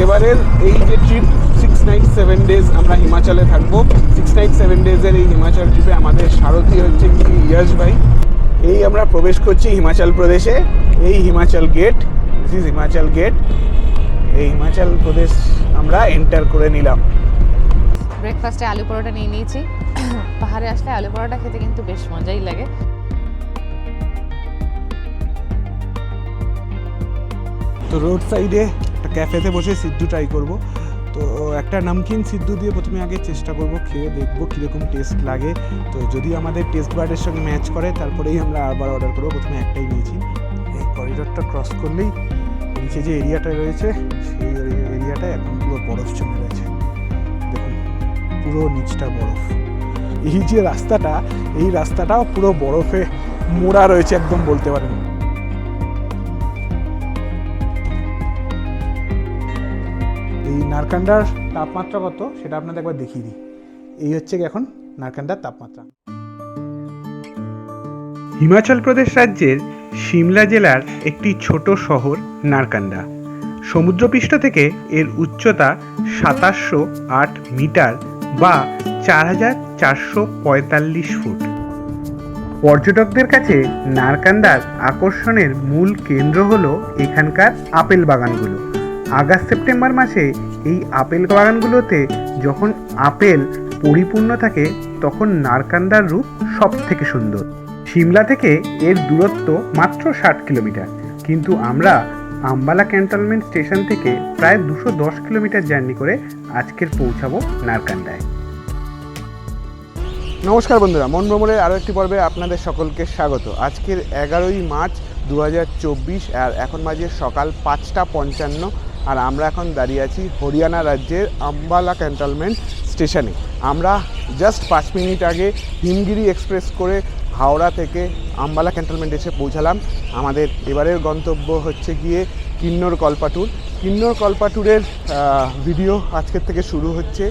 এবারের এই যে trip six night seven days আমরা হিমাচলে থাকব। সিক্স নাইট সেভেন ডেজের এই হিমাচল ট্রিপে আমাদের সারথি হচ্ছে কি ইয়াশ ভাই। এই আমরা প্রবেশ করছি হিমাচল প্রদেশে। এই Himachal gate this is Himachal gate এই হিমাচল প্রদেশ আমরা এন্টার করে নিলাম। ব্রেকফাস্টে আলু পরোটা নিয়ে নিয়েছি। পাহাড়ে আসলে আলু পরোটা খেতে কিন্তু বেশ মজাই লাগে। তো রোড সাইডে ক্যাফেতে বসে সিদ্ধু ট্রাই করব। তো একটা নামকিন সিদ্ধু দিয়ে প্রথমে আগে চেষ্টা করব, খেয়ে দেখব কীরকম টেস্ট লাগে। তো যদি আমাদের টেস্ট বার্ডের সঙ্গে ম্যাচ করে, তারপরেই আমরা আবার অর্ডার করব। প্রথমে একটাই নিয়েছি। এই করিডোরটা ক্রস করলেই নিচে যে এরিয়াটা রয়েছে, সেই এরিয়াটায় এখন পুরো বরফ জমে রয়েছে। দেখুন, পুরো নিচটা বরফ। এই যে রাস্তাটা, এই রাস্তাটাও পুরো বরফে মোড়া রয়েছে একদম বলতে পারেন। এই নারকান্ডার তাপমাত্রা কত? সেটা আপনাদের একবার দেখিয়ে দিই। এই হচ্ছে এখন নারকান্ডার তাপমাত্রা। হিমাচল প্রদেশ রাজ্যের সিমলা জেলার একটি ছোট শহর নারকান্ডা সমুদ্রপৃষ্ঠ থেকে এর উচ্চতা সাতাশশো আট মিটার বা চার হাজার চারশো পঁয়তাল্লিশ ফুট। পর্যটকদের কাছে নারকান্দার আকর্ষণের মূল কেন্দ্র হলো এখানকার আপেল বাগানগুলো। আগস্ট সেপ্টেম্বর মাসে এই আপেল বাগানগুলোতে যখন আপেল পরিপূর্ণ থাকে, তখন নারকান্দার রূপ সব থেকে সুন্দর। সিমলা থেকে এর দূরত্ব মাত্র ষাট কিলোমিটার। কিন্তু আমরা আম্বালা ক্যান্টনমেন্ট স্টেশন থেকে প্রায় দুশো দশ কিলোমিটার জার্নি করে আজকের পৌঁছাবো নারকান্দায়। নমস্কার বন্ধুরা, মন ভ্রমণের আরও একটি পর্বে আপনাদের সকলকে স্বাগত। আজকের এগারোই মার্চ দু হাজার চব্বিশ, আর এখন মাঝে সকাল পাঁচটা পঞ্চান্ন। আর আমরা এখন দাঁড়িয়ে আছি হরিয়ানা রাজ্যের আম্বালা ক্যান্টনমেন্ট স্টেশনে। আমরা জাস্ট পাঁচ মিনিট আগে হিমগিরি এক্সপ্রেস করে হাওড়া থেকে আম্বালা ক্যান্টনমেন্ট এসে পৌঁছালাম। আমাদের এবারের গন্তব্য হচ্ছে গিয়ে কিন্নর কল্পাটুর। কিন্নর কল্পাটুরের ভিডিও আজকের থেকে শুরু হচ্ছে।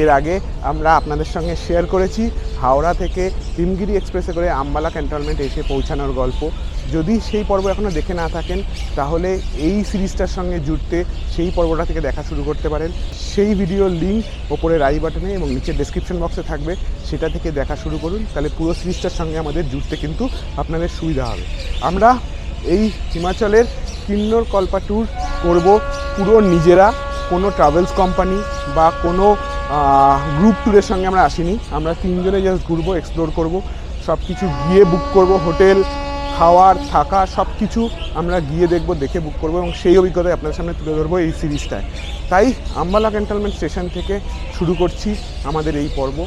এর আগে আমরা আপনাদের সঙ্গে শেয়ার করেছি হাওড়া থেকে হিমগিরি এক্সপ্রেসে করে আম্বালা ক্যান্টনমেন্ট এসে পৌঁছানোর গল্প। যদি সেই পর্ব এখনও দেখে না থাকেন, তাহলে এই সিরিজটার সঙ্গে জুড়তে সেই পর্বটা থেকে দেখা শুরু করতে পারেন। সেই ভিডিওর লিঙ্ক ওপরে রাই বাটনে এবং নিচে ডেসক্রিপশন বক্সে থাকবে, সেটা থেকে দেখা শুরু করুন। তাহলে পুরো সিরিজটার সঙ্গে আমাদের জুড়তে কিন্তু আপনাদের সুবিধা হবে। আমরা এই হিমাচলের কিন্নর কল্পা ট্যুর করব পুরো নিজেরা, কোনো ট্রাভেলস কোম্পানি বা কোনো গ্রুপ ট্যুরের সঙ্গে আমরা আসিনি। আমরা তিনজনে জাস্ট ঘুরবো এক্সপ্লোর করব সব কিছু গিয়ে বুক করব হোটেল খাওয়ার, থাকা সব কিছু আমরা গিয়ে দেখব, দেখে বুক করব এবং সেই অভিজ্ঞতায় আপনাদের সামনে তুলে ধরবো এই সিরিজটায় তাই আম্বালা ক্যান্টনমেন্ট স্টেশন থেকে শুরু করছি আমাদের এই পর্ব।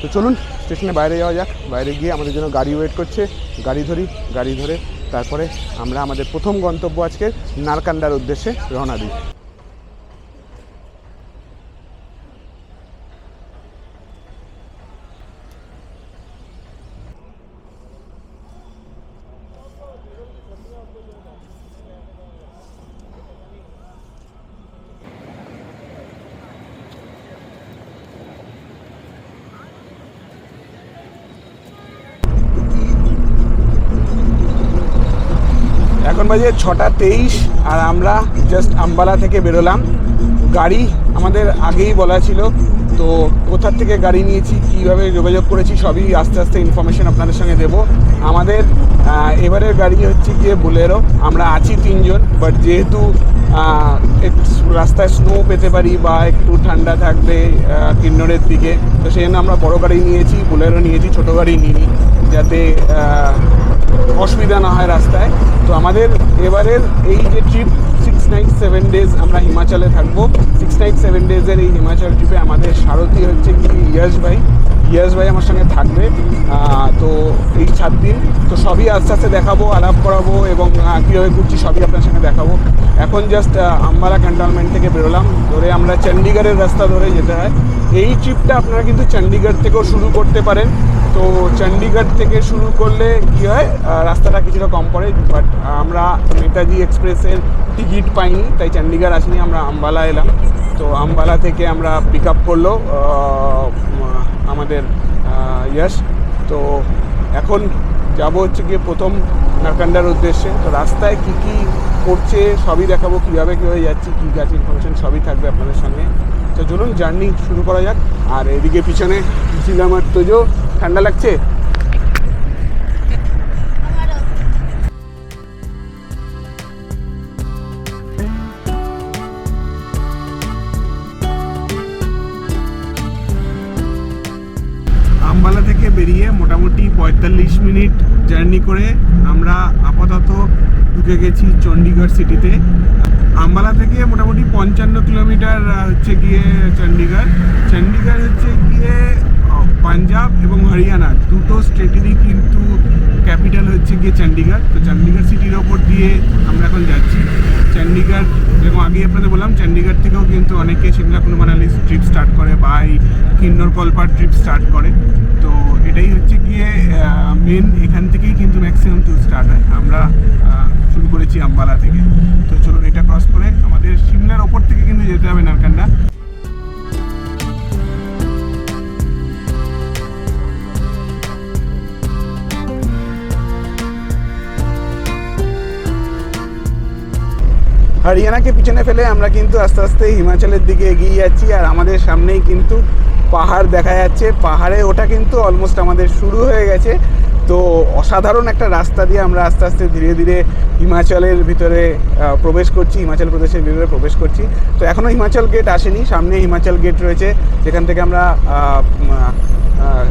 তো চলুন স্টেশনে বাইরে যাওয়া যাক। বাইরে গিয়ে আমাদের জন্য গাড়ি ওয়েট করছে। গাড়ি ধরি, গাড়ি ধরে তারপরে আমরা আমাদের প্রথম গন্তব্য আজকে নারকান্ডার উদ্দেশ্যে রওনা দিই এখন বাজে ছটা তেইশ আর আমরা জাস্ট আম্বালা থেকে বেরোলাম। গাড়ি আমাদের আগেই বলা ছিল, তো কোথার থেকে গাড়ি নিয়েছি, কীভাবে যোগাযোগ করেছি সবই আস্তে আস্তে ইনফরমেশন আপনাদের সঙ্গে দেবো। আমাদের এবারের গাড়ি হচ্ছে গিয়ে বুলেরো আমরা আছি তিনজন বাট যেহেতু রাস্তায় স্নো পেতে পারি বা একটু ঠান্ডা থাকবে কিন্নরের দিকে, তো সেই জন্য আমরা বড়ো গাড়ি নিয়েছি বুলেরো নিয়েছি, ছোটো গাড়ি নিইনি। যাতে অসুবিধা না হয় রাস্তায়। তো আমাদের এবারের এই যে trip six night seven days আমরা হিমাচলে থাকব। সিক্স নাইট সেভেন ডেজের এই হিমাচল ট্রিপে আমাদের সারথি হচ্ছে কি ইয়াস ভাই। ইয়াস ভাই আমার সঙ্গে থাকবে। তো এই সাত দিন। তো সবই আস্তে আস্তে দেখাবো, আলাপ করাবো এবং কীভাবে ঘুরছি সবই আপনার সঙ্গে দেখাবো। এখন জাস্ট আম্বালা ক্যান্টনমেন্ট থেকে বেরোলাম। ধরে আমরা চণ্ডীগড়ের রাস্তা ধরে যেতে হয়। এই ট্রিপটা আপনারা কিন্তু চণ্ডীগড় থেকেও শুরু করতে পারেন। তো চণ্ডীগড় থেকে শুরু করলে কী হয় রাস্তাটা কিছুটা কম পড়ে। বাট আমরা নেতাজি এক্সপ্রেসের টিকিট পাইনি, তাই চণ্ডীগড় আসিনি, আমরা আম্বালা এলাম। তো আম্বালা থেকে আমরা পিক আপ করল আমাদের ইয়াস তো এখন যাব হচ্ছে গিয়ে প্রথম নারকান্ডার উদ্দেশ্যে। তো রাস্তায় কী কী করছে সবই দেখাবো, কীভাবে কীভাবে যাচ্ছি, কী গাছ ইনফরমেশন সবই থাকবে আপনাদের সঙ্গে তো চলুন জার্নি শুরু করা যাক। আর এদিকে পিছনে ছিলাম আর তোজো, ঠান্ডা লাগছে? পঁয়তাল্লিশ মিনিট জার্নি করে আমরা আপাতত ঢুকে গেছি চণ্ডীগড় সিটিতে। আম্বালা থেকে মোটামুটি পঞ্চান্ন কিলোমিটার হচ্ছে গিয়ে চণ্ডীগড় চণ্ডীগড় হচ্ছে গিয়ে পাঞ্জাব এবং হরিয়ানা। দুটো স্টেটেরই কিন্তু ক্যাপিটাল হচ্ছে গিয়ে চণ্ডীগড় তো চণ্ডীগড় সিটির ওপর দিয়ে আমরা এখন যাচ্ছি। চণ্ডীগড় যেরকম আগে আপনাদের বললাম চণ্ডীগড় থেকেও কিন্তু অনেকে সিমলা কুলু মানালি ট্রিপ স্টার্ট করে বা এই কিন্নর কলপার ট্রিপ স্টার্ট করে। তো এটাই হচ্ছে গিয়ে মেন এখান থেকেই কিন্তু ম্যাক্সিমাম ট্যুর স্টার্ট হয়। আমরা শুরু করেছি আম্বালা থেকে। তো চলুন এটা ক্রস করে আমাদের সিমলার ওপর থেকে কিন্তু যেতে হবে নারকান্ডা। হরিয়ানাকে পিছনে ফেলে আমরা কিন্তু আস্তে আস্তে হিমাচলের দিকে এগিয়ে যাচ্ছি, আর আমাদের সামনেই কিন্তু পাহাড় দেখা যাচ্ছে। পাহাড়ে ওটা কিন্তু অলমোস্ট আমাদের শুরু হয়ে গেছে। তো অসাধারণ একটা রাস্তা দিয়ে আমরা আস্তে আস্তে ধীরে ধীরে হিমাচলের ভিতরে প্রবেশ করছি, হিমাচল প্রদেশের ভিতরে প্রবেশ করছি। তো এখনও হিমাচল গেট আসেনি, সামনে হিমাচল গেট রয়েছে। যেখান থেকে আমরা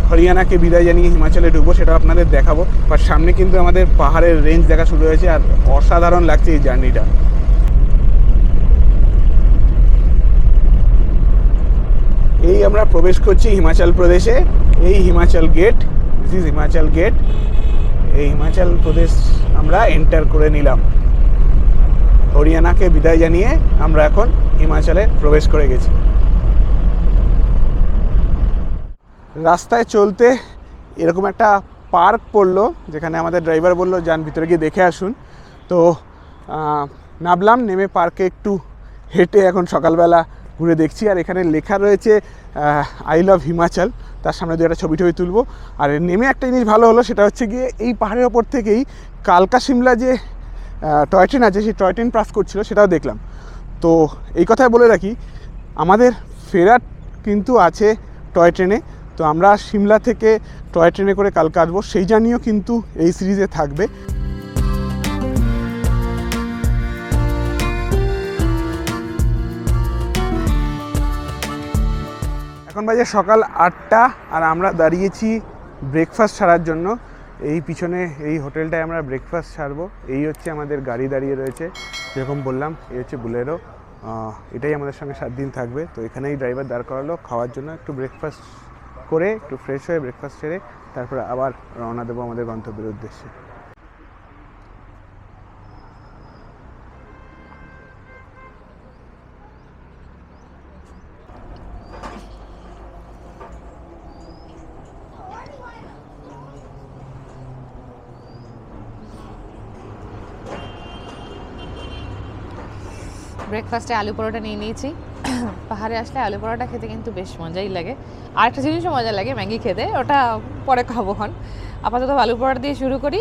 হরিয়ানাকে বিদায় জানিয়ে হিমাচলে ঢুকবো, সেটা আপনাদের দেখাবো। বাট সামনে কিন্তু আমাদের পাহাড়ের রেঞ্জ দেখা শুরু হয়েছে, আর অসাধারণ লাগছে এই জার্নিটা এই আমরা প্রবেশ করছি হিমাচল প্রদেশে। এই Himachal gate this is Himachal gate এই হিমাচল প্রদেশ আমরা এন্টার করে নিলাম। হরিয়ানাকে বিদায় জানিয়ে আমরা এখন হিমাচলে প্রবেশ করে গেছি। রাস্তায় চলতে এরকম একটা পার্ক পড়ল, যেখানে আমাদের ড্রাইভার বলল, যান, ভিতরে গিয়ে দেখে আসুন। তো নামলাম, নেমে পার্কে একটু হেঁটে এখন সকালবেলা ঘুরে দেখছি। আর এখানে লেখা রয়েছে আই লাভ হিমাচল তার সামনে দু একটা ছবি টবি তুলবো। আর নেমে একটা জিনিস ভালো হলো, সেটা হচ্ছে গিয়ে এই পাহাড়ের ওপর থেকেই কালকা সিমলা যে টয় ট্রেন আছে, সেই টয় ট্রেন পাস করছিল, সেটাও দেখলাম। তো এই কথাই বলে রাখি, আমাদের ফেরার কিন্তু আছে টয় ট্রেনে। তো আমরা সিমলা থেকে টয় ট্রেনে করে কালকা আসব, সেই জার্নিও কিন্তু এই সিরিজে থাকবে। এখন বাজে সকাল আটটা আর আমরা দাঁড়িয়েছি ব্রেকফাস্ট ছাড়ার জন্য। এই পিছনে, এই হোটেলটায় আমরা ব্রেকফাস্ট ছাড়বো। এই হচ্ছে আমাদের গাড়ি দাঁড়িয়ে রয়েছে। যেরকম বললাম, এই হচ্ছে বুলেরো। এটাই আমাদের সঙ্গে সাত দিন থাকবে। তো এখানেই ড্রাইভার দাঁড় করালো, খাওয়ার জন্য একটু ব্রেকফাস্ট করে, একটু ফ্রেশ হয়ে ব্রেকফাস্ট সেরে, তারপরে আবার রওনা দেবো আমাদের গন্তব্যের উদ্দেশ্যে। ব্রেকফাস্টে আলু পরোটা নিয়ে নিয়েছি। পাহাড়ে আসলে আলু পরোটা খেতে কিন্তু বেশ মজাই লাগে। আর একটা জিনিসও মজা লাগে ম্যাগি খেতে, ওটা পরে খাব হন আপাতত আলু পরোটা দিয়ে শুরু করি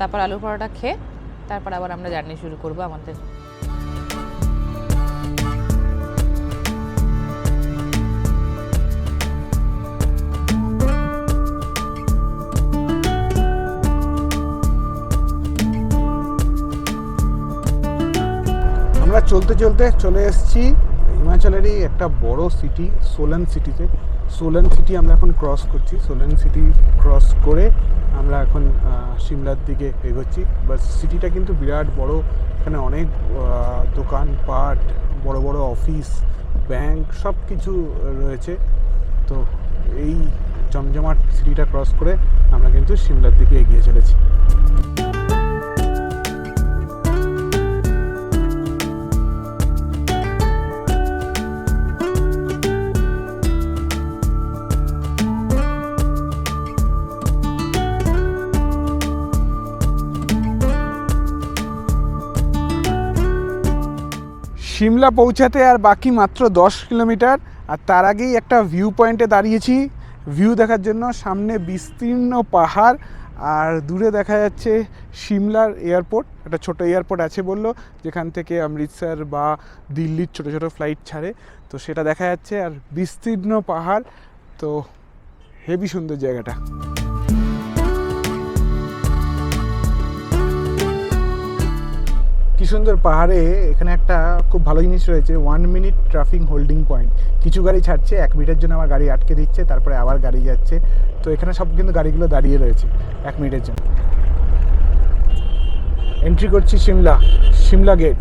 তারপর আলু পরোটা খেয়ে, তারপর আবার আমরা জার্নি শুরু করব আমাদের চলতে চলতে চলে এসেছি হিমাচলেরই একটা বড় সিটি সোলান সিটিতে সোলান সিটি আমরা এখন ক্রস করছি। সোলান সিটি ক্রস করে আমরা এখন সিমলার দিকে এগোচ্ছি। বা সিটিটা কিন্তু বিরাট বড়। এখানে অনেক দোকানপাট, বড় বড় অফিস ব্যাংক সব কিছু রয়েছে। তো এই জমজমাট সিটিটা ক্রস করে আমরা কিন্তু সিমলার দিকে এগিয়ে চলেছি। সিমলা পৌঁছাতে আর বাকি মাত্র দশ কিলোমিটার, আর তার আগেই একটা ভিউ পয়েন্টে দাঁড়িয়েছি। ভিউ দেখার জন্য সামনে বিস্তীর্ণ পাহাড়, আর দূরে দেখা যাচ্ছে সিমলার এয়ারপোর্ট। একটা ছোট এয়ারপোর্ট আছে বলল, যেখান থেকে অমৃতসর বা দিল্লির ছোট ছোট ফ্লাইট ছাড়ে। তো সেটা দেখা যাচ্ছে, আর বিস্তীর্ণ পাহাড়, তো হেভি সুন্দর জায়গাটা। সুন্দর পাহাড়ে এখানে একটা খুব ভালো জিনিস রয়েছে one minute traffic holding point কিছু গাড়ি ছাড়ছে, এক মিনিটের জন্য আমার গাড়ি আটকে দিচ্ছে, তারপরে আবার গাড়ি যাচ্ছে। তো এখানে সব কিন্তু গাড়িগুলো দাঁড়িয়ে রয়েছে, এক মিনিটের জন্য। এন্ট্রি করছি সিমলা সিমলা গেট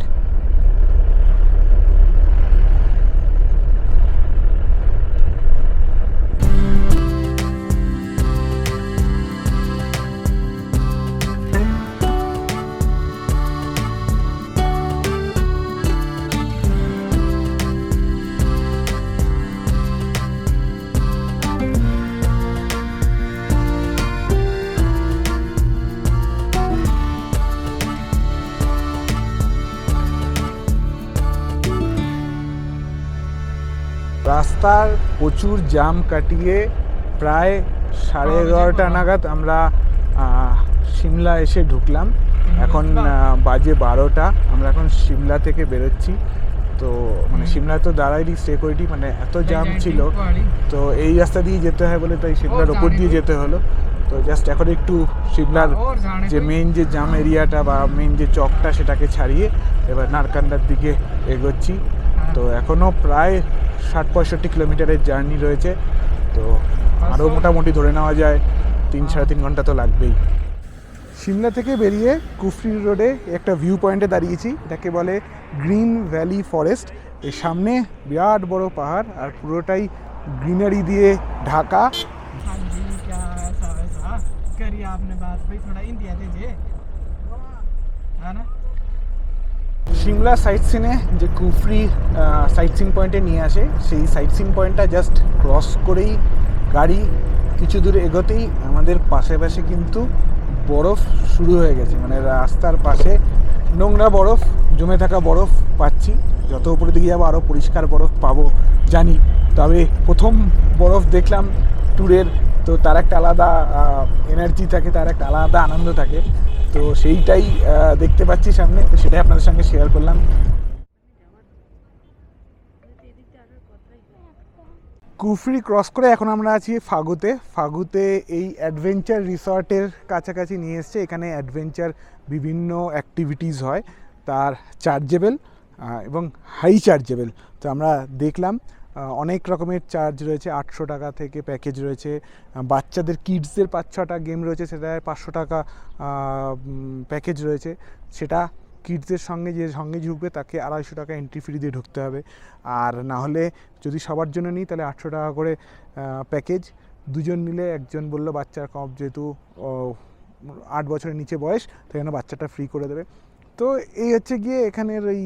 রাস্তার প্রচুর জাম কাটিয়ে প্রায় সাড়ে এগারোটা নাগাদ আমরা সিমলা এসে ঢুকলাম। এখন বাজে বারোটা। আমরা এখন সিমলা থেকে বেরোচ্ছি। তো মানে সিমলা তো দাঁড়াইনি স্টে করিনি মানে এত জাম ছিল। তো এই রাস্তা দিয়ে যেতে হয় বলে তাই সিমলার ওপর দিয়ে যেতে হলো। তো জাস্ট এখন একটু সিমলার যে মেইন যে জাম এরিয়াটা বা মেইন যে চকটা সেটাকে ছাড়িয়ে এবার নারকান্দার দিকে এগোচ্ছি। তো এখনও প্রায় ষাট পঁয়ষট্টি কিলোমিটারের জার্নি রয়েছে তো আরও মোটামুটি ধরে নেওয়া যায় তিন সাড়ে তিন ঘন্টা তো লাগবেই সিমলা থেকে বেরিয়ে কুফরি রোডে একটা ভিউ পয়েন্টে দাঁড়িয়েছি এটাকে বলে গ্রিন ভ্যালি ফরেস্ট এর সামনে বিরাট বড় পাহাড় আর পুরোটাই গ্রিনারি দিয়ে ঢাকা हाँ जी क्या ऐसा वैसा करी आपने बात भाई थोड़ा इंडिया दीजिए है ना সিমলা সাইট সিনে যে কুফরি সাইট সিন পয়েন্টে নিয়ে আসে, সেই সাইট সিন পয়েন্টটা জাস্ট ক্রস করেই গাড়ি কিছু দূরে এগোতেই আমাদের পাশে পাশে কিন্তু বরফ শুরু হয়ে গেছে। মানে রাস্তার পাশে নোংরা বরফ, জমে থাকা বরফ পাচ্ছি। যত উপরের দিকে যাব আরও পরিষ্কার বরফ পাবো জানি। তবে প্রথম বরফ দেখলাম ট্যুরের তো তার একটা আলাদা এনার্জি থাকে, তার একটা আলাদা আনন্দ থাকে। তো সেইটাই দেখতে পাচ্ছি সামনে। তো সেটাই আপনাদের সঙ্গে শেয়ার করলাম। কুফরি ক্রস করে এখন আমরা আছি ফাগুতে। ফাগুতে এই অ্যাডভেঞ্চার রিসর্টের কাছাকাছি নিয়ে এসছে। এখানে অ্যাডভেঞ্চার বিভিন্ন অ্যাক্টিভিটিস হয়। তার চার্জেবল এবং হাই চার্জেবল তো আমরা দেখলাম অনেক রকমের চার্জ রয়েছে, আটশো টাকা থেকে প্যাকেজ রয়েছে। বাচ্চাদের কিডসদের পাঁচ ছটা গেম রয়েছে সেটায় পাঁচশো টাকা প্যাকেজ রয়েছে। সেটা কিডসদের সঙ্গে যে, সঙ্গে ঢুকবে, তাকে আড়াইশো টাকা এন্ট্রি ফি দিয়ে ঢুকতে হবে। আর না হলে যদি সবার জন্য নিই, তাহলে আটশো টাকা করে প্যাকেজ দুজন নিলে একজন বলল বাচ্চার কম, যেহেতু আট বছরের নিচে বয়স, তাই জন্য বাচ্চাটা ফ্রি করে দেবে। তো এই হচ্ছে গিয়ে এখানের এই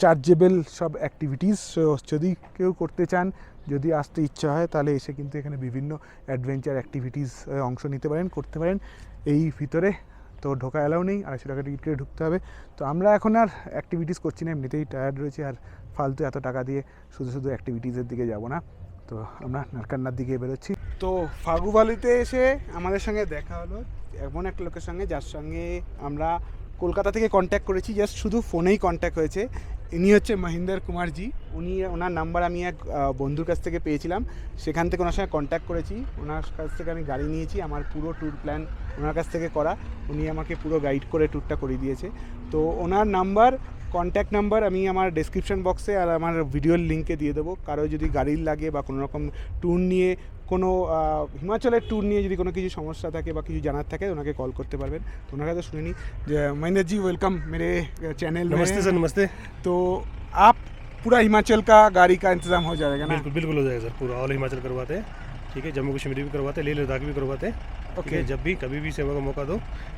চার্জেবল সব অ্যাক্টিভিটিস যদি কেউ করতে চান, যদি আসতে ইচ্ছা হয়, তাহলে এসে কিন্তু এখানে বিভিন্ন অ্যাডভেঞ্চার অ্যাক্টিভিটিস অংশ নিতে পারেন, করতে পারেন। এই ভিতরে তো ঢোকা এলাও নেই, আড়াইশো টাকা টিকিট কেটে ঢুকতে হবে। তো আমরা এখন আর অ্যাক্টিভিটিস করছি না, এমনিতেই টায়ার্ড রয়েছে আর ফালতু এত টাকা দিয়ে শুধু শুধু অ্যাক্টিভিটিসের দিকে যাব না। তো আমরা নারকান্নার দিকে বেরোচ্ছি। তো ফাগুবালিতে এসে আমাদের সঙ্গে দেখা হলো, এমন একটা লোকের সঙ্গে, যার সঙ্গে আমরা কলকাতা থেকে কন্ট্যাক্ট করেছি জাস্ট শুধু ফোনেই কন্ট্যাক্ট হয়েছে। ইনি হচ্ছে মহিন্দর কুমারজি। উনি, ওনার নাম্বার আমি এক বন্ধুর কাছ থেকে পেয়েছিলাম। সেখান থেকে ওনার সঙ্গে কন্ট্যাক্ট করেছি। ওনার কাছ থেকে আমি গাড়ি নিয়েছি, আমার পুরো ট্যুর প্ল্যান ওনার কাছ থেকে করা। উনি আমাকে পুরো গাইড করে ট্যুরটা করে দিয়েছে। তো ওনার নাম্বার কন্ট্যাক্ট নাম্বার আমি আমার ডেসক্রিপশন বক্সে আর আমার ভিডিওর লিঙ্কে দিয়ে দেবো। কারও যদি গাড়ির লাগে বা কোনো রকম ট্যুর নিয়ে কোনো আহ, হিমাচলের ট্যুর নিয়ে যদি কোনো কিছু সমস্যা থাকে বা কিছু জানার থাকে ওনাকে কল করতে পারবেন তো ওনার কাছে শুনে নিই যে মহেন্দ্র জি ওয়েলকাম मेरे चैनल नमस्ते सर नमस्ते तो आप पूरा हिमाचल का गाड़ी का इंतजाम हो जाएगा ना बिल्कुल बिल्कुल हो जाएगा सर पूरा ऑल हिमाचल करवाते हैं ठीक है जम्मू कश्मीर भी करवाते हैं लेह लद्दाख भी करवाते हैं ठीक ओके है जब भी कभी भी सेवा का मौका दो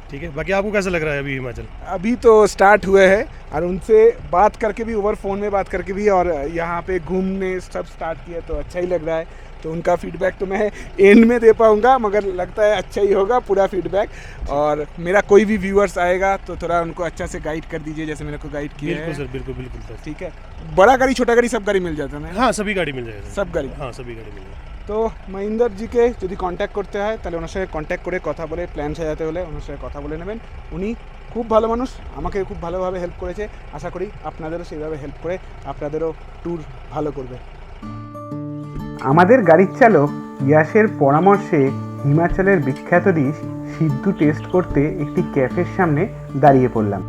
ठीक है बाकी आपको कैसा लग रहा है अभी हिमाचल अभी तो स्टार्ट हुए हैं और उनसे बात करके भी ओवर फ़ोन में बात करके भी और यहाँ पे घूमने सब स्टार्ट किया तो अच्छा ही लग रहा है तो उनका फीडबैक तो मैं एंड में दे पाऊँगा मगर लगता है अच्छा ही होगा पूरा फीडबैक और मेरा कोई भी व्यूअर्स आएगा तो थोड़ा उनको अच्छा से गाइड कर दीजिए जैसे मेरे को गाइड किया बिल्कुल है सर बिल्कुल बिल्कुल सर ठीक है बड़ा गाड़ी छोटा गाड़ी सब गाड़ी मिल जाता है ना हाँ सभी गाड़ी मिल जाएगा सर सब गाड़ी हाँ सभी गाड़ी मिल जाएगी তো মহিন্দরজিকে যদি কন্ট্যাক্ট করতে হয় তাহলে ওনার সঙ্গে কন্ট্যাক্ট করে কথা বলে প্ল্যান সাজাতে হলে ওনার সঙ্গে কথা বলে নেবেন উনি খুব ভালো মানুষ আমাকে খুব ভালোভাবে হেল্প করেছে আশা করি আপনাদেরও সেইভাবে হেল্প করে আপনাদেরও ট্যুর ভালো করবে আমাদের গাড়ির চালক ইয়াসের পরামর্শে হিমাচলের বিখ্যাত ডিশ সিদ্ধু টেস্ট করতে একটি ক্যাফের সামনে দাঁড়িয়ে পড়লাম।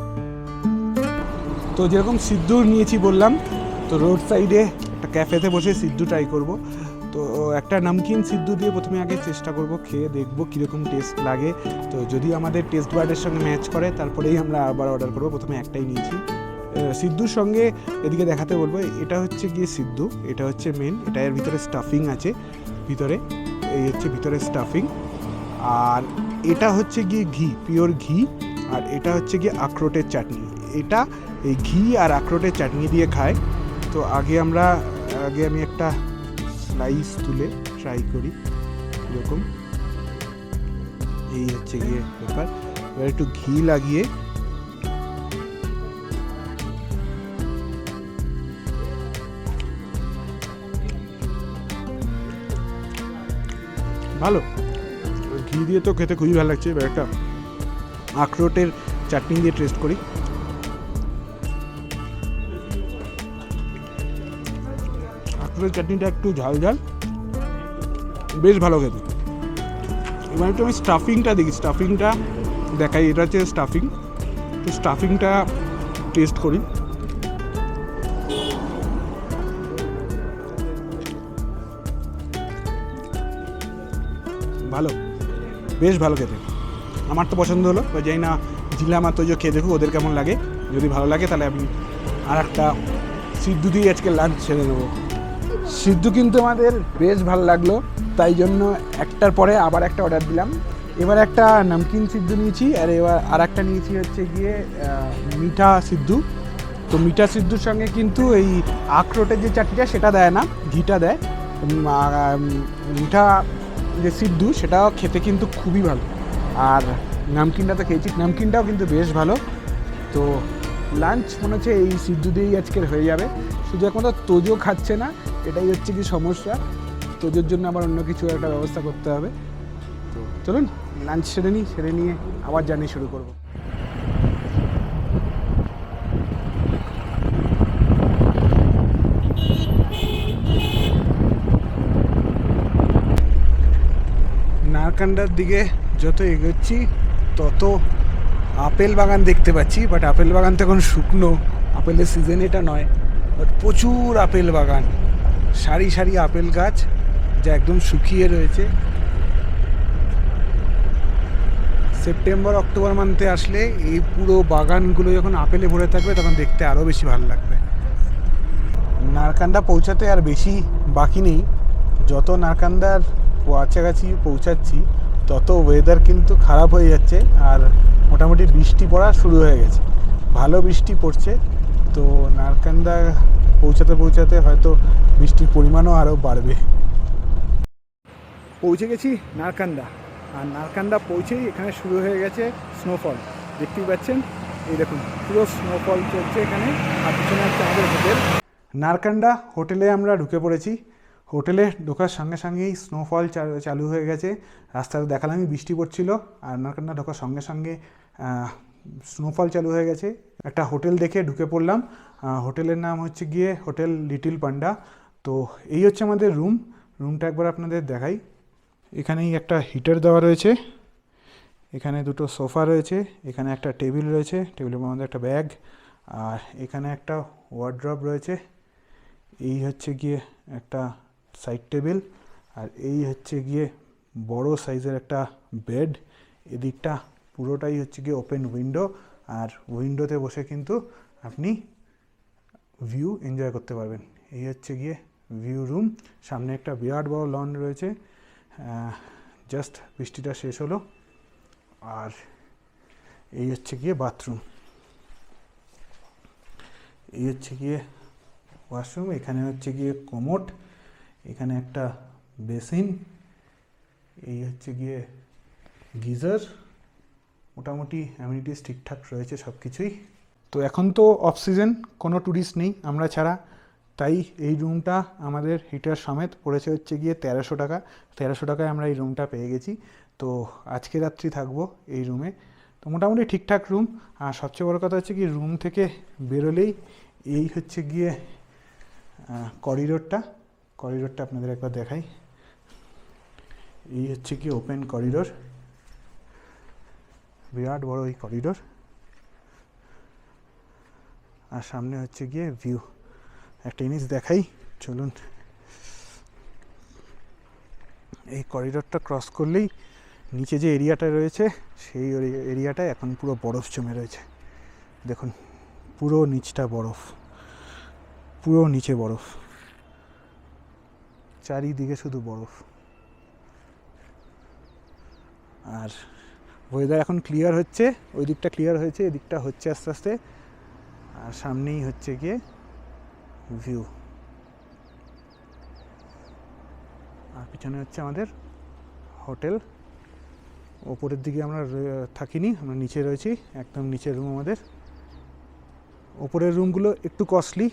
তো যেরকম সিদ্ধু নিয়েছি বললাম, তো রোড সাইডে একটা ক্যাফেতে বসে সিদ্ধু ট্রাই করব। তো একটা নামকিন সিদ্ধু দিয়ে প্রথমে আগে চেষ্টা করব, খেয়ে দেখব কীরকম টেস্ট লাগে। তো যদি আমাদের টেস্ট বার্ডের সঙ্গে ম্যাচ করে, তারপরেই আমরা আবার অর্ডার করব। প্রথমে একটাই নিয়েছি। সিদ্ধুর সঙ্গে এদিকে দেখাতে বলব, এটা হচ্ছে গিয়ে সিদ্ধু, এটা হচ্ছে মেন এটা এর ভিতরে স্টাফিং আছে, ভিতরে, এই হচ্ছে ভিতরে স্টাফিং আর এটা হচ্ছে গিয়ে ঘি পিওর ঘি, আর এটা হচ্ছে গিয়ে আখরোটের চাটনি, এটা এই ঘি আর আখরোটের চাটনি দিয়ে খায়, তো আগে আমরা, আগে আমি একটা স্লাইস তুলে ট্রাই করি, এরকম, এই হচ্ছে গিয়ে ব্যাপার, এবার একটু ঘি লাগিয়ে ভালো? ঘি দিয়ে তো খেতে খুবই ভালো লাগছে, এবার একটা আখরোটের চাটনি দিয়ে টেস্ট করি। আখরোটের চাটনিটা একটু ঝাল ঝাল, বেশ ভালো খেতে। এবার একটু আমি স্টাফিংটা দেখি স্টাফিংটা দেখাই, এটা হচ্ছে স্টাফিং তো স্টাফিংটা টেস্ট করি। বেশ ভালো খেতে। আমার তো পছন্দ হলো বা যাই না জিলা মাত্র যে খেয়ে দেখুক ওদের কেমন লাগে। যদি ভালো লাগে তাহলে আমি আর একটা সিদ্ধু দিয়ে আজকে লাঞ্চ ছেড়ে দেবো সিদ্ধু কিন্তু আমাদের বেশ ভালো লাগল, তাই জন্য একটার পরে আবার একটা অর্ডার দিলাম। এবার একটা নামকিন সিদ্ধু নিয়েছি, আর এবার আর একটা নিয়েছি হচ্ছে গিয়ে মিঠা সিদ্ধু। তো মিঠা সিদ্ধুর সঙ্গে কিন্তু এই আখরোটের যে চাটনিটা সেটা দেয় না, ঘিটা দেয়। মিঠা যে সিদ্ধু সেটাও খেতে কিন্তু খুবই ভালো। আর নামকিনটা তো খেয়েছি, নামকিনটাও কিন্তু বেশ ভালো। তো লাঞ্চ মনে হচ্ছে এই সিদ্ধু দিয়েই আজকের হয়ে যাবে। শুধু একমাত্র তোজো খাচ্ছে না, এটাই হচ্ছে কি সমস্যা। তোজোর জন্য আবার অন্য কিছু একটা ব্যবস্থা করতে হবে। তো চলুন লাঞ্চ সেরে নিই, সেরে নিয়ে আবার জার্নি শুরু করব। নারকান্ডার দিকে যত এগোচ্ছি, তত আপেল বাগান দেখতে পাচ্ছি বাট আপেল বাগান তো এখন শুকনো। আপেলের সিজন এটা নয় বাট প্রচুর আপেল বাগান। সারি সারি আপেল গাছ যা একদম শুকিয়ে রয়েছে। সেপ্টেম্বর অক্টোবর মান্থে আসলে এই পুরো বাগানগুলো যখন আপেলে ভরে থাকবে, তখন দেখতে আরও বেশি ভালো লাগবে। নারকান্দা পৌঁছাতে আর বেশি বাকি নেই। যত নারকান্দার কাছাকাছি পৌঁছাচ্ছি, তত ওয়েদার কিন্তু খারাপ হয়ে যাচ্ছে আর মোটামুটি বৃষ্টি পড়া শুরু হয়ে গেছে। ভালো বৃষ্টি পড়ছে, তো নারকান্দা পৌঁছাতে পৌঁছাতে হয়তো বৃষ্টির পরিমাণও আরও বাড়বে। পৌঁছে গেছি নারকান্দা আর নারকান্দা পৌঁছেই এখানে শুরু হয়ে গেছে স্নোফল দেখতেই পাচ্ছেন, এই দেখুন, পুরো স্নোফল চলছে এখানে, আর পিছনে হচ্ছে আমাদের হোটেল নারকান্দা হোটেলে আমরা ঢুকে পড়েছি। হোটেলে ঢোকার সঙ্গে সঙ্গেই স্নোফল চালু হয়ে গেছে। রাস্তাতে দেখালামই বৃষ্টি পড়ছিল, আর নারকান্দা ঢোকার সঙ্গে সঙ্গে স্নোফল চালু হয়ে গেছে। একটা হোটেল দেখে ঢুকে পড়লাম। হোটেলের নাম হচ্ছে গিয়ে হোটেল লিটিল পান্ডা। তো এই হচ্ছে আমাদের রুম। রুমটা একবার আপনাদের দেখাই। এখানেই একটা হিটার দেওয়া রয়েছে। এখানে দুটো সোফা রয়েছে, এখানে একটা টেবিল রয়েছে, টেবিলের মধ্যে একটা ব্যাগ, আর এখানে একটা ওয়ার্ড্রপ রয়েছে। এই হচ্ছে গিয়ে একটা সাইড টেবিল আর এই হচ্ছে গিয়ে বড় সাইজের একটা বেড এদিকটা পুরোটাই হচ্ছে গিয়ে ওপেন উইন্ডো আর উইন্ডোতে বসে কিন্তু আপনি ভিউ এনজয় করতে পারবেন। এই হচ্ছে গিয়ে ভিউ রুম সামনে একটা বিরাট বড় লন রয়েছে। জাস্ট বৃষ্টিটা শেষ হলো। আর এই হচ্ছে গিয়ে বাথরুম এই হচ্ছে গিয়ে ওয়াশরুম এখানে হচ্ছে গিয়ে কোমোট এখানে একটা বেসিন, এই হচ্ছে গিয়ে গিজার। মোটামুটি অ্যামিনিটিস ঠিকঠাক রয়েছে সব কিছুই তো এখন তো অফ সিজন কোনো ট্যুরিস্ট নেই আমরা ছাড়া। তাই এই রুমটা আমাদের হিটার সমেত পড়েছে হচ্ছে গিয়ে তেরোশো টাকা। তেরোশো টাকায় আমরা এই রুমটা পেয়ে গেছি। তো আজকে রাত্রি থাকব এই রুমে তো মোটামুটি ঠিকঠাক রুম আর সবচেয়ে বড় কথা হচ্ছে কি রুম থেকে বেরোলেই এই হচ্ছে গিয়ে করিডোরটা করিডোরটা আপনাদের একবার দেখাই। এই হচ্ছে কি ওপেন করিডোর। বিরাট বড় এই করিডোর। আর সামনে হচ্ছে গিয়ে ভিউ একটা জিনিস দেখাই, চলুন। এই করিডোরটা ক্রস করলেই নিচে যে এরিয়াটা রয়েছে, সেই এরিয়াটা এখন পুরো বরফ জমে রয়েছে। দেখুন, পুরো নিচটা বরফ। পুরো নিচে বরফ। চারিদিকে শুধু বরফ। আর ওয়েদার এখন ক্লিয়ার হচ্ছে, ওই দিকটা ক্লিয়ার হয়েছে এদিকটা হচ্ছে আস্তে আস্তে। আর সামনেই হচ্ছে গিয়ে ভিউ আর পিছনে হচ্ছে আমাদের হোটেল ওপরের দিকে আমরা থাকিনি, আমরা নিচে রয়েছি, একদম নিচের রুম আমাদের। ওপরের রুমগুলো একটু কস্টলি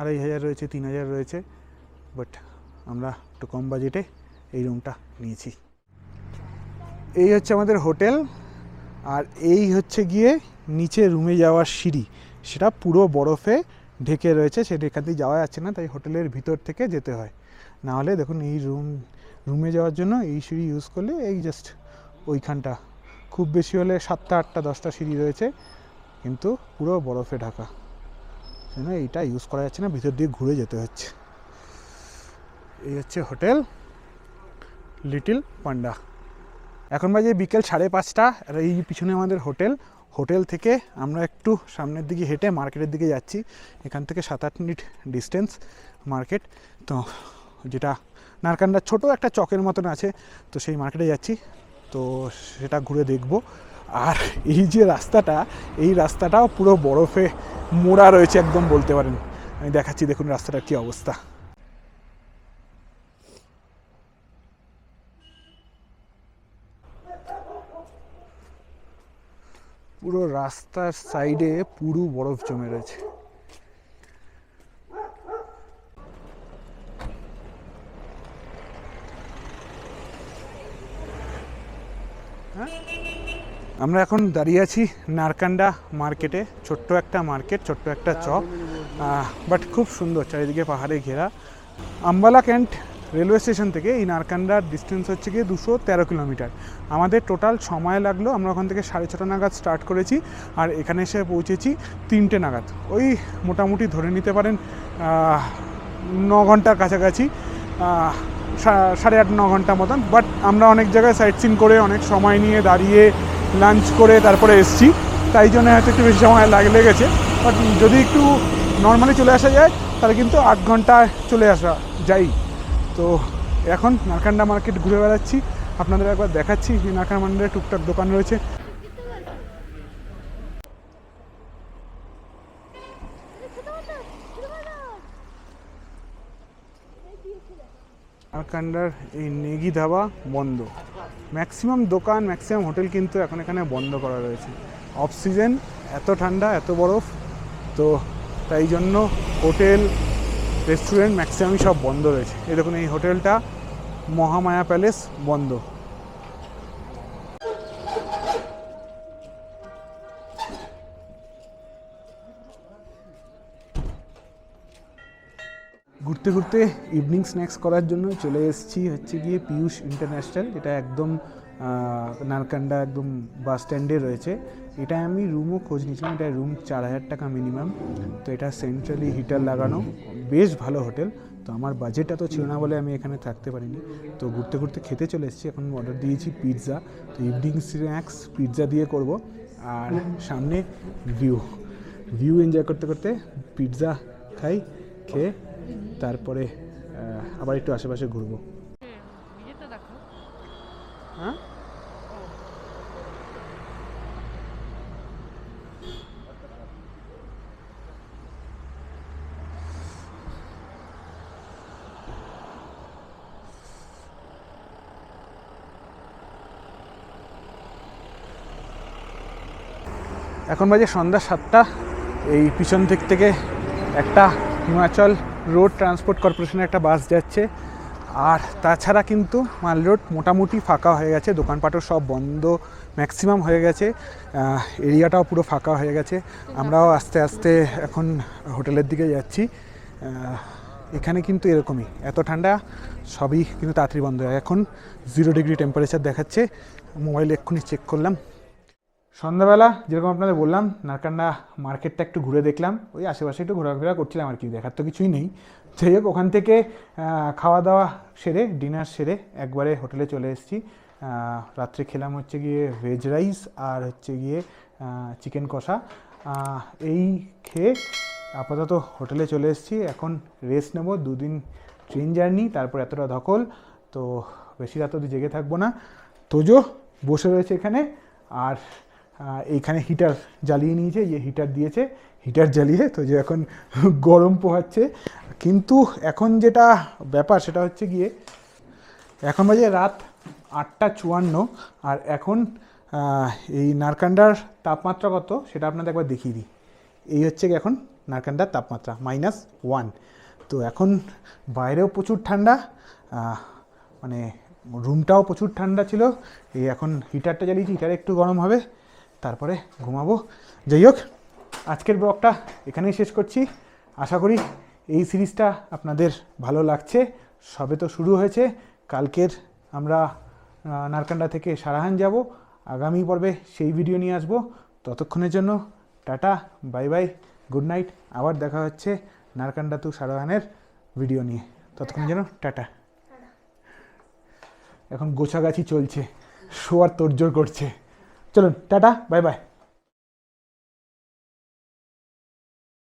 আড়াই হাজার রয়েছে, তিন হাজার রয়েছে বাট আমরা একটু কম বাজেটে এই রুমটা নিয়েছি। এই হচ্ছে আমাদের হোটেল, আর এই হচ্ছে গিয়ে নিচে রুমে যাওয়ার সিঁড়ি। সেটা পুরো বরফে ঢেকে রয়েছে সেটা এখান থেকে যাওয়া যাচ্ছে না, তাই হোটেলের ভিতর থেকে যেতে হয়। না হলে দেখুন এই রুম, রুমে যাওয়ার জন্য এই সিঁড়ি ইউজ করলে এই জাস্ট ওইখানটা। খুব বেশি হলে সাতটা, আটটা, দশটা সিঁড়ি রয়েছে, কিন্তু পুরো বরফে ঢাকা। সেজন্য এইটা ইউজ করা যাচ্ছে না, ভিতর দিয়ে ঘুরে যেতে হচ্ছে। এই হচ্ছে হোটেল লিটিল পান্ডা। এখন বাজে বিকেল সাড়ে পাঁচটা, আর এই পিছনে আমাদের হোটেল। হোটেল থেকে আমরা একটু সামনের দিকে হেঁটে মার্কেটের দিকে যাচ্ছি। এখান থেকে সাত আট মিনিট ডিস্টেন্স মার্কেট। তো যেটা নারকান্ডার ছোট একটা চকের মতন আছে, তো সেই মার্কেটে যাচ্ছি। তো সেটা ঘুরে দেখব। আর এই যে রাস্তাটা, এই রাস্তাটাও পুরো বরফে মোড়া রয়েছে একদম বলতে পারেন। আমি দেখাচ্ছি, দেখুন রাস্তাটার কী অবস্থা। পুরো রাস্তার সাইডে পুরো বরফ জমে রয়েছে হ্যাঁ? আমরা এখন দাঁড়িয়ে আছি নারকান্ডা মার্কেটে, ছোট্ট একটা মার্কেট, ছোট্ট একটা চক বাট খুব সুন্দর চারিদিকে পাহাড়ে ঘেরা আম্বালা ক্যান্ট রেলওয়ে স্টেশন থেকে এই নারকান্ডার ডিস্টেন্স হচ্ছে গিয়ে দুশো তেরো কিলোমিটার। আমাদের টোটাল সময় লাগল, আমরা ওখান থেকে সাড়ে ছটা নাগাদ স্টার্ট করেছি আর এখানে এসে পৌঁছেছি তিনটে নাগাদ। ওই মোটামুটি ধরে নিতে পারেন ন ঘণ্টার কাছাকাছি সাড়ে আট, ন ঘণ্টা মতন। বাট আমরা অনেক জায়গায় সাইট সিন করে, অনেক সময় নিয়ে দাঁড়িয়ে লাঞ্চ করে তারপরে এসছি। তাই জন্য হয়তো একটু বেশি সময় লাগে, লেগেছে। বাট যদি একটু নর্মালি চলে আসা যায়, তাহলে কিন্তু আট ঘন্টায় চলে আসা যাই। তো এখন নারকান্ডা মার্কেট ঘুরে বেড়াচ্ছি। আপনাদের একবার দেখাচ্ছি যে নারকান্ডা টুকটাক দোকান রয়েছে। নারকান্ডার এই নেগি ধাবা বন্ধ। ম্যাক্সিমাম দোকান, ম্যাক্সিমাম হোটেল কিন্তু এখন এখানে বন্ধ করা রয়েছে। অফ সিজন, এত ঠান্ডা, এত বরফ। তো তাই জন্য হোটেল রেস্টুরেন্ট, ম্যাক্সিমামই সব বন্ধ রয়েছে। এই দেখুন, এই হোটেলটা মহামায়া প্যালেস বন্ধ। ঘুরতে ঘুরতে ইভিনিং স্ন্যাক্স করার জন্য চলে এসেছি হচ্ছে গিয়ে পিয়ুষ ইন্টারন্যাশনাল এটা একদম নারকান্ডা একদম বাস স্ট্যান্ডে রয়েছে। এটা আমি রুমও খোঁজ নিয়েছিলাম, এটা রুম চার হাজার টাকা মিনিমাম তো এটা সেন্ট্রালি হিটার লাগানো, বেশ ভালো হোটেল তো আমার বাজেট এত ছিল না বলে আমি এখানে থাকতে পারিনি। তো ঘুরতে ঘুরতে খেতে চলে এসেছি, এখন অর্ডার দিয়েছি পিৎজা তো ইভিনিং স্ন্যাক্স পিৎজা দিয়ে করব। আর সামনে ভিউ ভিউ এনজয় করতে করতে পিৎজা খাই, খেয়ে তারপরে আবার একটু আশেপাশে ঘুরবো হ্যাঁ এখন বাজে সন্ধ্যা সাতটা। এই পিছন দিক থেকে একটা হিমাচল রোড ট্রান্সপোর্ট কর্পোরেশনের একটা বাস যাচ্ছে। আর তাছাড়া কিন্তু মাল রোড মোটামুটি ফাঁকা হয়ে গেছে। দোকানপাটও সব বন্ধ, ম্যাক্সিমাম হয়ে গেছে। এরিয়াটাও পুরো ফাঁকা হয়ে গেছে। আমরাও আস্তে আস্তে এখন হোটেলের দিকে যাচ্ছি। এখানে কিন্তু এরকমই। এত ঠান্ডা, সবই কিন্তু তাড়াতাড়ি বন্ধ হয় এখন জিরো ডিগ্রি টেম্পারেচার দেখাচ্ছে। মোবাইল এক্ষুনি চেক করলাম। সন্ধ্যাবেলা যেরকম আপনাদের বললাম নারকান্ডা মার্কেটটা একটু ঘুরে দেখলাম, ওই আশেপাশে একটু ঘোরাফেরা করছিলাম আর কি, দেখার তো কিছুই নেই। যাই হোক, ওখান থেকে খাওয়া দাওয়া সেরে, ডিনার সেরে একবারে হোটেলে চলে এসেছি। রাত্রে খেলাম হচ্ছে গিয়ে ভেজ রাইস আর হচ্ছে গিয়ে চিকেন কষা। এই খেয়ে আপাতত হোটেলে চলে এসেছি। এখন রেস্ট নেব, দুদিন ট্রেন জার্নি তারপর এতটা ধকল, তো বেশি রাত অবধি জেগে থাকব না। তোজো, বসে রয়েছে এখানে, আর এইখানে হিটার জ্বালিয়ে নিয়েছে যে হিটার দিয়েছে হিটার জ্বালিয়ে তো যে এখন গরম পোহাচ্ছে। কিন্তু এখন যেটা ব্যাপার সেটা হচ্ছে গিয়ে, এখন বাজে রাত আটটা চুয়ান্ন, আর এখন এই নারকান্ডার তাপমাত্রা কত সেটা আপনাদের একবার দেখিয়ে দিই। এই হচ্ছে এখন নারকান্ডার তাপমাত্রা মাইনাস ওয়ান তো এখন বাইরেও প্রচুর ঠান্ডা মানে রুমটাও প্রচুর ঠান্ডা ছিল। এই এখন হিটারটা জ্বালিয়েছি হিটার একটু গরম হবে। তারপরে ঘুমাবো। যাই হোক আজকের ব্লগটা এখানেই শেষ করছি। আশা করি এই সিরিজটা আপনাদের ভালো লাগছে। সবে তো শুরু হয়েছে। কালকের আমরা নারকান্ডা থেকে সারাহান যাব। আগামী পর্বে সেই ভিডিও নিয়ে আসব। ততক্ষণের জন্য tata bye bye good night. আবার দেখা হচ্ছে নারকান্ডা টু সারাহানের ভিডিও নিয়ে। ততক্ষণের জন্য টাটা। এখন গোছাগাছি চলছে। শোয়ার তোড়জোড় করছে। চলুন টাটা বাই বাই